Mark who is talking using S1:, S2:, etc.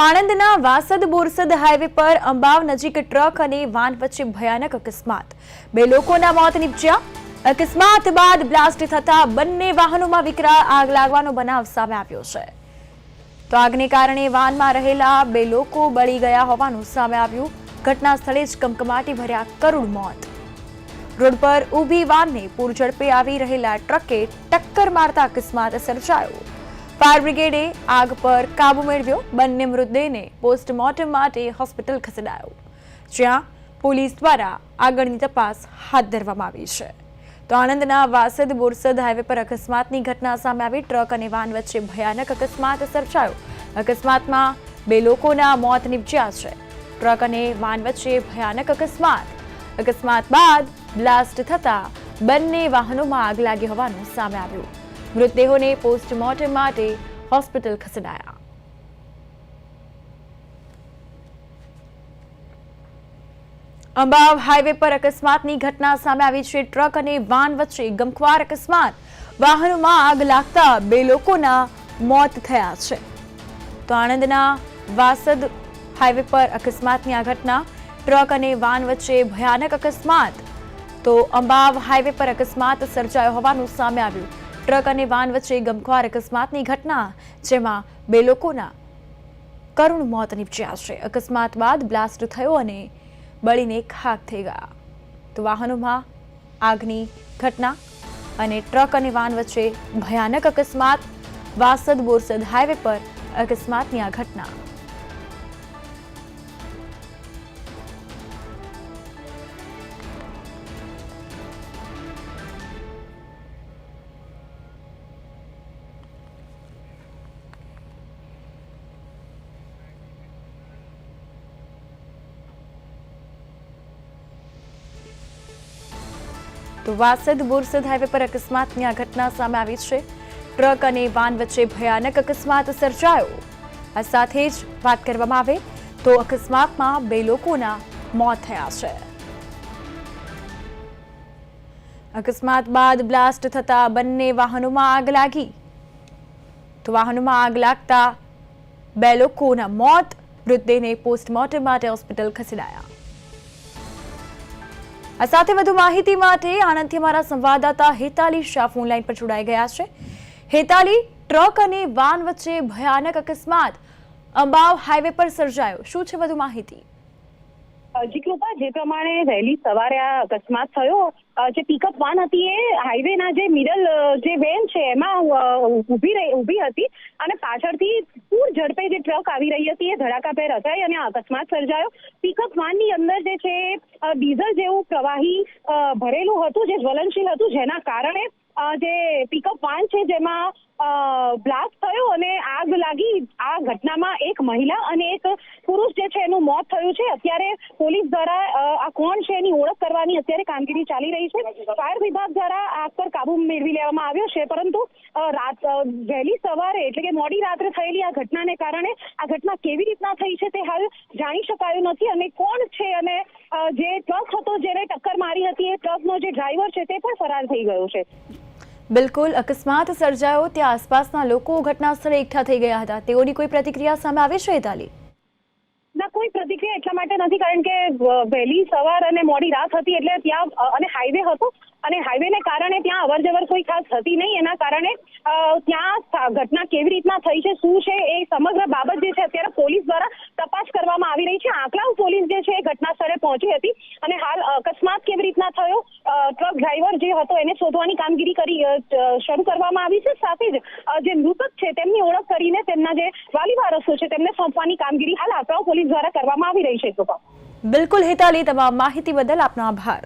S1: આણંદના Vasad Borsad highway પર અંબાવ નજીક truck અને વાન વચ્ચે ભયાનક અકસ્માત. બે લોકોના મોત નીપજ્યા. અકસ્માત બાદ બ્લાસ્ટ થતા બંને વાહનોમાં વિકરાળ આગ લાગવાનો બનાવ સામે આવ્યો છે. તો આગને કારણે વાનમાં રહેલા બે લોકો બળી ગયા હોવાનું સામે આવ્યું. ઘટના સ્થળે જ કમકમાટી ભર્યા કરુણ મોત. રોડ પર ઊભી વાનને પૂરઝડપે આવી રહેલા ટ્રકે ટક્કર મારતા અકસ્માત સર્જાયો. ફાયર બ્રિગેડે આગ પર કાબુ મેળવ્યો. બંને મૃતદેહને પોસ્ટમોર્ટમ માટે હોસ્પિટલ ખસેડાયો. જ્યાં પોલીસ દ્વારા આગળની તપાસ હાથ ધરવામાં આવી છે. તો આણંદના વાસદ બોરસદ હાઈવે પર અકસ્માતની ઘટના સામે આવી. ટ્રક અને વાન વચ્ચે ભયાનક અકસ્માત સર્જાયો. અકસ્માતમાં બે લોકોના મોત નીપજ્યા છે. ટ્રક અને વાન વચ્ચે ભયાનક અકસ્માત. અકસ્માત બાદ બ્લાસ્ટ થતા બંને વાહનોમાં આગ લાગી હોવાનું સામે આવ્યું. મૃતદેહોને પોસ્ટમોર્ટમ માટે હોસ્પિટલ ખસેડાયા. અંબાવ હાઈવે પર અકસ્માતની ઘટના સામે આવી છે. ટ્રક અને વાન વચ્ચે ગમખ્વાર અકસ્માત. વાહનોમાં આગ લાગતા બે લોકોના મોત થયા છે. તો આણંદના વાસદ હાઈવે પર અકસ્માતની આ ઘટના. ટ્રક અને વાન વચ્ચે ભયાનક અકસ્માત. તો અંબાવ હાઈવે પર અકસ્માત સર્જાયો હોવાનું સામે આવ્યું. ટ્રક અને વાન વચ્ચે ગમખ્વાર અકસ્માતની ઘટના, જેમાં બે લોકોના કરુણ મોત નીપજ્યા છે. અકસ્માત બાદ બ્લાસ્ટ થયો અને બળીને ખાક થઈ ગયા. તો વાહનોમાં આગની ઘટના અને ટ્રક અને વાન વચ્ચે ભયાનક અકસ્માત. વાસદ બોરસદ હાઈવે પર અકસ્માતની આ ઘટના. તો વાસદ બોરસદ હાઈવે પર અકસ્માતની આ ઘટના સામે આવી છે. ટ્રક અને વાન વચ્ચે ભયાનક અકસ્માત સર્જાયો. આ સાથે જ વાત કરવામાં આવે તો અકસ્માતમાં બે લોકોના મોત થયા છે. અકસ્માત બાદ બ્લાસ્ટ થતા બંને વાહનોમાં આગ લાગી. તો વાહનોમાં આગ લાગતા બે લોકોના મોત મૃતદેહને પોસ્ટમોર્ટમ માટે હોસ્પિટલ ખસેડાયા. આ સાથે વધુ માહિતી માટે આણંદથી અમારા સંવાદદાતા હેતાલી શાહ ફોનલાઈન પર જોડાઈ ગયા છે. હેતાલી ટ્રક અને વાન વચ્ચે ભયાનક અકસ્માત અંબાવ હાઈવે પર સર્જાયો. શું છે વધુ માહિતી?
S2: જી પ્રમાણે વહેલી સવારે આ અકસ્માત થયો જે પિકઅપ વાન હતી એ હાઈવેના જે મિડલ જે વેન છે, એમાં ઊભી રહી, ઊભી હતી અને પાછળથી પૂર ઝડપે જે ટ્રક આવી રહી હતી એ ધડાકાભેર અથડાઈ અને અકસ્માત સર્જાયો. પિકઅપ વાનની અંદર જે છે ડીઝલ જેવું પ્રવાહી ભરેલું હતું, જે જ્વલનશીલ હતું, જેના કારણે જે પિકઅપ વાન છે જેમાં બ્લાસ્ટ થયો અને આગ લાગી. આ ઘટનામાં એક મહિલા અને એક પુરુષ જે છે એનું મોત થયું છે. અત્યારે પોલીસ દ્વારા આ કોણ છે એની ઓળખ કરવાની અત્યારે કામગીરી ચાલી રહી છે. ફાયર વિભાગ દ્વારા આગ પર કાબુ મેળવી લેવામાં આવ્યો છે, પરંતુ રાત વહેલી સવારે, એટલે કે મોડી રાત્રે થયેલી આ ઘટનાને કારણે આ ઘટના કેવી રીતના થઈ છે તે હાલ જાણી શકાયું નથી અને કોણ છે અને જે ટ્રક હતો જેને ટક્કર મારી હતી, એ ટ્રકનો જે ડ્રાઈવર છે તે પણ ફરાર થઈ ગયો છે.
S1: બિલકુલ, અકસ્માત સર્જાયો, ત્યાં આસપાસના લોકો ઘટના સ્થળે એકઠા થઈ ગયા હતા. તેઓની કોઈ પ્રતિક્રિયા સામે આવી છે હેતાલી
S2: ના, કોઈ પ્રતિક્રિયા એટલા માટે નથી, કારણ કે વહેલી સવાર અને મોડી રાત હતી એટલે ત્યાં અને હાઈવે હતો. અને હાઈવેને કારણે ત્યાં અવર જવર કોઈ ખાસ હતી નહીં. એના કારણે ત્યાં ઘટના કેવી રીતના થઈ છે, શું છે, એ સમગ્ર બાબત જે છે, અત્યારે પોલીસ દ્વારા તપાસ કરવામાં આવી રહી છે. આંકલાવ પોલીસ જે છે, એ ઘટના સ્થળે પહોંચી હતી અને હાલ અકસ્માત કેવી રીતના થયો? ટ્રક ડ્રાઈવર જે હતો, એને શોધવાની કામગીરી કરી શરૂ કરવામાં આવી છે. સાથે જ જે મૃતક છે, તેમની ઓળખ કરીને તેમના જે વાલી વારસો છે, તેમને સોંપવાની કામગીરી હાલ આંકલાવ પોલીસ દ્વારા કરવામાં આવી રહી છે.
S1: બિલકુલ હિતાલી, તમામ માહિતી બદલ આપનો આભાર.